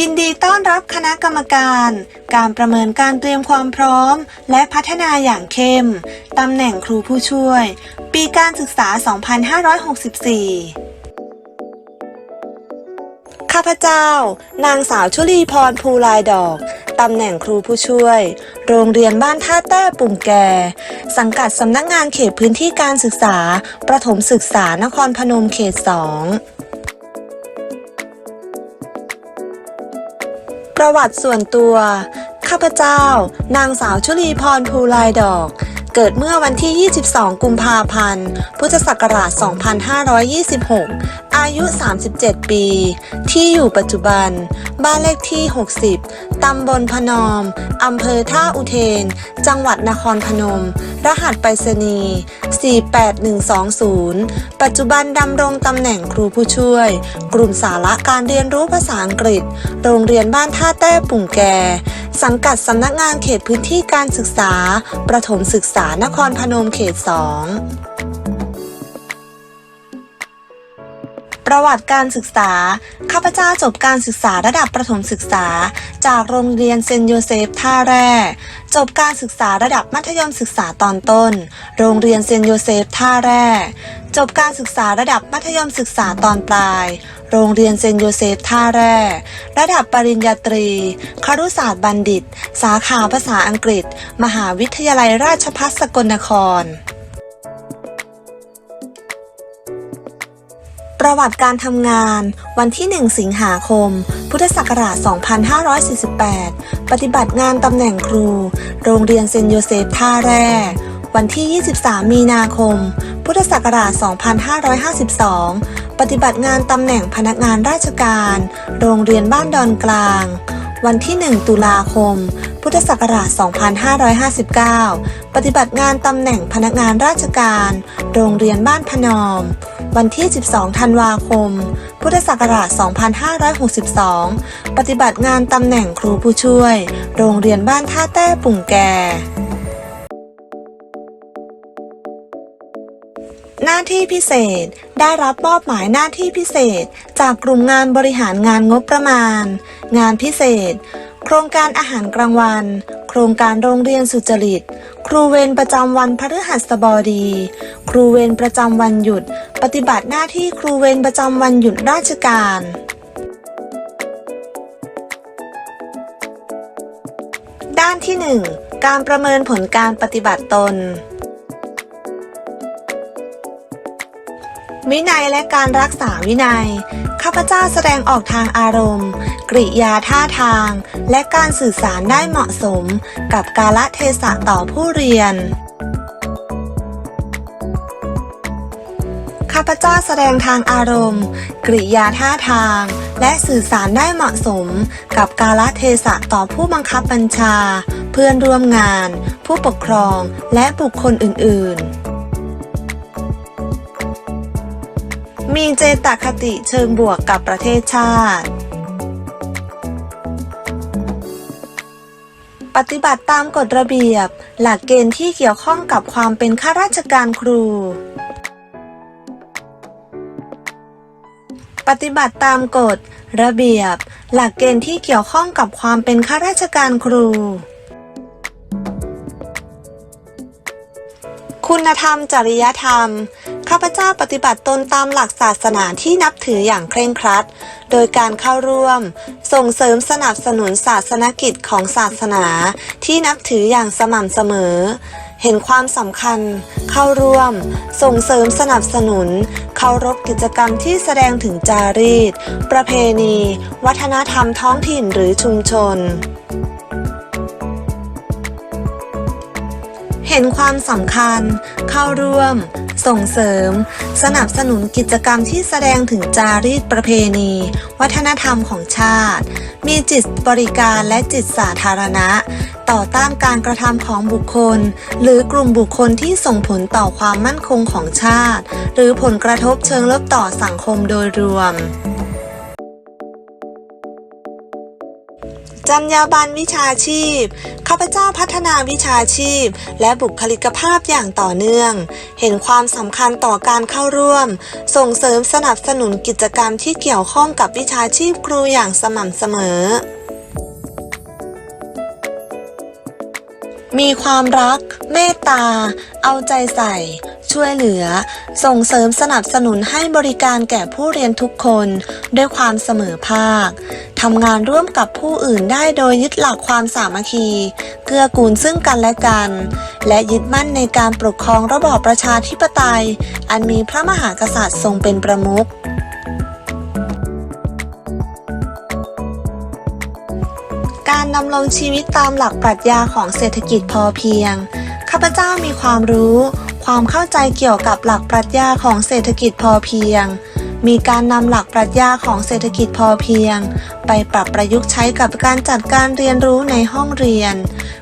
ยินดีต้อนรับคณะกรรมการ การประเมินการเตรียมความพร้อม และพัฒนาอย่างเข้ม ตำแหน่งครูผู้ช่วย ปีการศึกษา 2564ข้าพเจ้า นางสาวชุลีพรภูลายดอก ตำแหน่งครูผู้ช่วย โรงเรียนบ้านท่าแต้ปุ่มแกสังกัดสำนักงานเขตพื้นที่การศึกษา ประถมศึกษานครพนมเขต2 ประวัติส่วนตัว ข้าพเจ้า นางสาวชุลีพรภูลายดอก เกิดเมื่อวันที่ 22 กุมภาพันธ์ พุทธศักราช 2526 อายุ 37 ปี ที่อยู่ปัจจุบัน บ้านเลขที่ 60 ตำบลพนอม อำเภอท่าอุเทน จังหวัดนครพนม รหัสไปรษณีย์ 48120 ปัจจุบันดำรงตำแหน่งครูผู้ช่วย กลุ่มสาระการเรียนรู้ภาษาอังกฤษ โรงเรียนบ้านท่าแต้ปุ่งแก สังกัดสำนักงานเขตพื้นที่การศึกษา ประถมศึกษานครพนมเขต 2ประวัติการศึกษา ข้าพเจ้าจบการศึกษาระดับประถมศึกษา จากโรงเรียนเซนโยเซฟท่าแร่ จบการศึกษาระดับมัธยมศึกษาตอนต้น โรงเรียนเซนโยเซฟท่าแร่ จบการศึกษาระดับมัธยมศึกษาตอนปลาย โรงเรียนเซนโยเซฟท่าแร่ ระดับปริญญาตรี ครุศาสตร์บัณฑิต สาขาภาษาอังกฤษ มหาวิทยาลัยราชภัฏสกลนคร ประวัติการทำงาน วันที่ 1 สิงหาคม พุทธศักราช 2548 ปฏิบัติงานตำแหน่งครู โรงเรียนเซนโยเซฟท่าแร่วันที่ 23 มีนาคม พุทธศักราช 2552 ปฏิบัติงานตำแหน่งพนักงานราชการ โรงเรียนบ้านดอนกลาง วันที่ 1 ตุลาคม พุทธศักราช 2559 ปฏิบัติงานตำแหน่งพนักงานราชการ โรงเรียนบ้านพนอม วันที่ 12 ธันวาคม พุทธศักราช 2562 ปฏิบัติงานตำแหน่งครูผู้ช่วย โรงเรียนบ้านท่าแต้ปุ่งแกหน้าที่พิเศษ ได้รับมอบหมายหน้าที่พิเศษ จากกลุ่มงานบริหารงานงบประมาณ งานพิเศษ โครงการอาหารกลางวัน โครงการโรงเรียนสุจริต ครูเวรประจำวันพฤหัสบดี ครูเวรประจำวันหยุด ปฏิบัติหน้าที่ครูเวรประจำวันหยุดราชการด้านที่ 1 การประเมินผลการปฏิบัติตน วินัยและการรักษาวินัย ข้าพเจ้าแสดงออกทางอารมณ์ กริยาท่าทาง และการสื่อสารได้เหมาะสม กับกาลเทศะต่อผู้เรียน ข้าพเจ้าแสดงทางอารมณ์ กริยาท่าทาง และสื่อสารได้เหมาะสม กับกาลเทศะต่อผู้บังคับบัญชา เพื่อนร่วมงาน ผู้ปกครอง และบุคคลอื่น ๆ มีเจตคติเชิงบวกกับประเทศชาติ ปฏิบัติตามกฎระเบียบ หลักเกณฑ์ที่เกี่ยวข้องกับความเป็นข้าราชการครู ปฏิบัติตามกฎ ระเบียบ หลักเกณฑ์ที่เกี่ยวข้องกับความเป็นข้าราชการครูคุณธรรม จริยธรรมาพเจ้าปฏิบัติตนตามหลักศาสนาที่นับถืออย่างเคร่งครัด โดยการเข้าร่วม ส่งเสริมสนับสนุนศาสนกิจของศาสนาที่นับถืออย่างสม่ำเสมอ เห็นความสำคัญ เข้าร่วม ส่งเสริมสนับสนุน เคารพกิจกรรมที่แสดงถึงจารีต ประเพณี วัฒนธรรมท้องถิ่นหรือชุมชนเห็นความสำคัญ เข้าร่วม ส่งเสริม สนับสนุนกิจกรรมที่แสดงถึงจารีตประเพณี วัฒนธรรมของชาติ มีจิตบริการและจิตสาธารณะ ต่อต้านการกระทำของบุคคล หรือกลุ่มบุคคลที่ส่งผลต่อความมั่นคงของชาติ หรือผลกระทบเชิงลบต่อสังคมโดยรวม จรรยาบรรณวิชาชีพ ข้าพเจ้าพัฒนาวิชาชีพ และบุคลิกภาพอย่างต่อเนื่อง เห็นความสำคัญต่อการเข้าร่วม ส่งเสริมสนับสนุนกิจกรรมที่เกี่ยวข้องกับวิชาชีพครูอย่างสม่ำเสมอ มีความรัก เมตตา เอาใจใส่ ช่วยเหลือ ส่งเสริมสนับสนุนให้บริการแก่ผู้เรียนทุกคน ด้วยความเสมอภาคทำงานร่วมกับผู้อื่นได้โดยยึดหลักความสามัคคี เกื้อกูลซึ่งกันและกัน และยึดมั่นในการปกครองระบอบประชาธิปไตย อันมีพระมหากษัตริย์ทรงเป็นประมุข การดำรงชีวิตตามหลักปรัชญาของเศรษฐกิจพอเพียง ข้าพเจ้ามีความรู้ ความเข้าใจเกี่ยวกับหลักปรัชญาของเศรษฐกิจพอเพียง มีการนำหลักปรัชญาของเศรษฐกิจพอเพียง ไปปรับประยุกต์ใช้กับการจัดการเรียนรู้ในห้องเรียน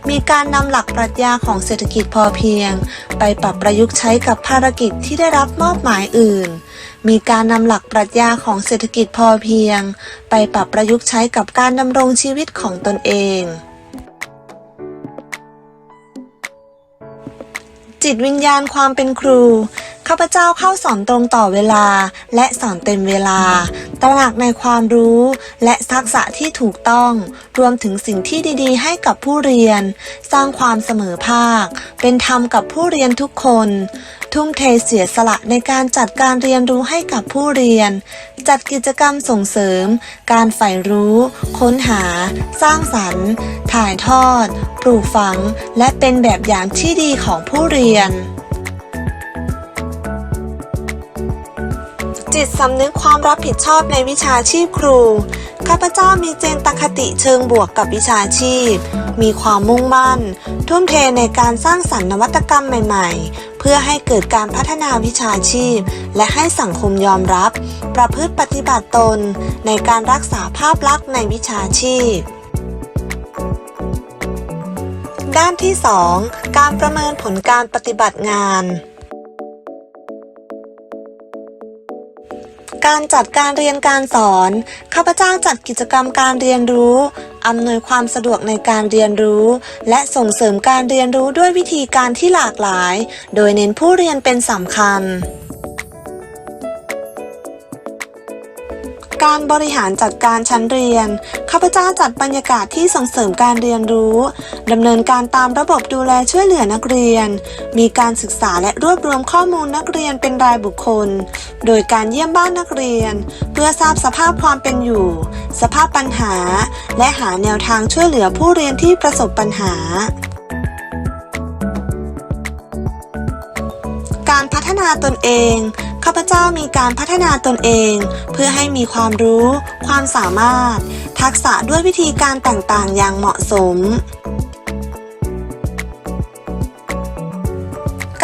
มีการนำหลักปรัชญาของเศรษฐกิจพอเพียง ไปปรับประยุกต์ใช้กับภารกิจที่ได้รับมอบหมายอื่น มีการนำหลักปรัชญาของเศรษฐกิจพอเพียง ไปปรับประยุกต์ใช้กับการดำรงชีวิตของตนเอง จิตวิญญาณความเป็นครู ข้าพเจ้าเข้าสอนตรงต่อเวลา และสอนเต็มเวลา ตระหนักในความรู้และทักษะที่ถูกต้อง รวมถึงสิ่งที่ดีๆ ให้กับผู้เรียน สร้างความเสมอภาค เป็นธรรมกับผู้เรียนทุกคน ทุ่มเทเสียสละในการจัดการเรียนรู้ให้กับผู้เรียน จัดกิจกรรมส่งเสริม การใฝ่รู้ ค้นหา สร้างสรรค์ ถ่ายทอด ปลูกฝัง และเป็นแบบอย่างที่ดีของผู้เรียน จิตสำนึกความรับผิดชอบในวิชาชีพครู ข้าพเจ้ามีเจนตคติเชิงบวกกับวิชาชีพ มีความมุ่งมั่น ทุ่มเทในการสร้างสรรค์นวัตกรรมใหม่ ๆ เพื่อให้เกิดการพัฒนาวิชาชีพ และให้สังคมยอมรับ ประพฤติปฏิบัติตน ในการรักษาภาพลักษณ์ในวิชาชีพด้านที่ 2 การประเมินผลการปฏิบัติงาน การจัดการเรียนการสอน ข้าพเจ้าจัดกิจกรรมการเรียนรู้อำนวยความสะดวกในการเรียนรู้ และส่งเสริมการเรียนรู้ด้วยวิธีการที่หลากหลาย โดยเน้นผู้เรียนเป็นสำคัญ การบริหารจัดการชั้นเรียน ข้าพเจ้าจัดบรรยากาศที่ส่งเสริมการเรียนรู้ดำเนินการตามระบบดูแลช่วยเหลือนักเรียน มีการศึกษาและรวบรวมข้อมูลนักเรียนเป็นรายบุคคล โดยการเยี่ยมบ้านนักเรียน เพื่อทราบสภาพความเป็นอยู่ สภาพปัญหา และหาแนวทางช่วยเหลือผู้เรียนที่ประสบปัญหาการพัฒนาตนเอง ข้าพเจ้ามีการพัฒนาตนเอง เพื่อให้มีความรู้ ความสามารถ ทักษะด้วยวิธีการต่างๆ อย่างเหมาะสม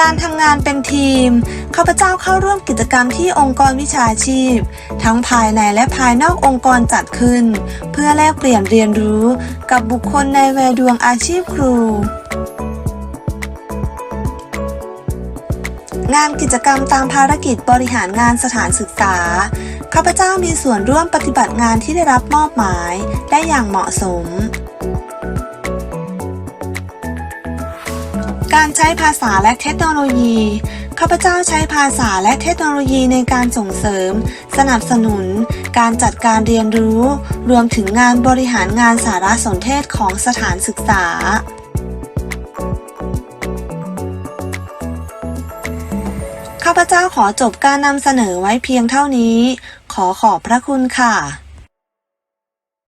การทำงานเป็นทีม ข้าพเจ้าเข้าร่วมกิจกรรมที่องค์กรวิชาชีพ ทั้งภายในและภายนอกองค์กรจัดขึ้น เพื่อแลกเปลี่ยนเรียนรู้กับบุคคลในแวดวงอาชีพครู งานกิจกรรมตามภารกิจบริหารงานสถานศึกษา ข้าพเจ้ามีส่วนร่วมปฏิบัติงานที่ได้รับมอบหมายได้อย่างเหมาะสม การใช้ภาษาและเทคโนโลยีข้าพเจ้าใช้ภาษาและเทคโนโลยีในการส่งเสริม สนับสนุน การจัดการเรียนรู้ รวมถึงงานบริหารงานสารสนเทศของสถานศึกษาข้า พเจ้าขอจบการนำเสนอไว้เพียงเท่านี้ ขอขอบพระคุณค่ะ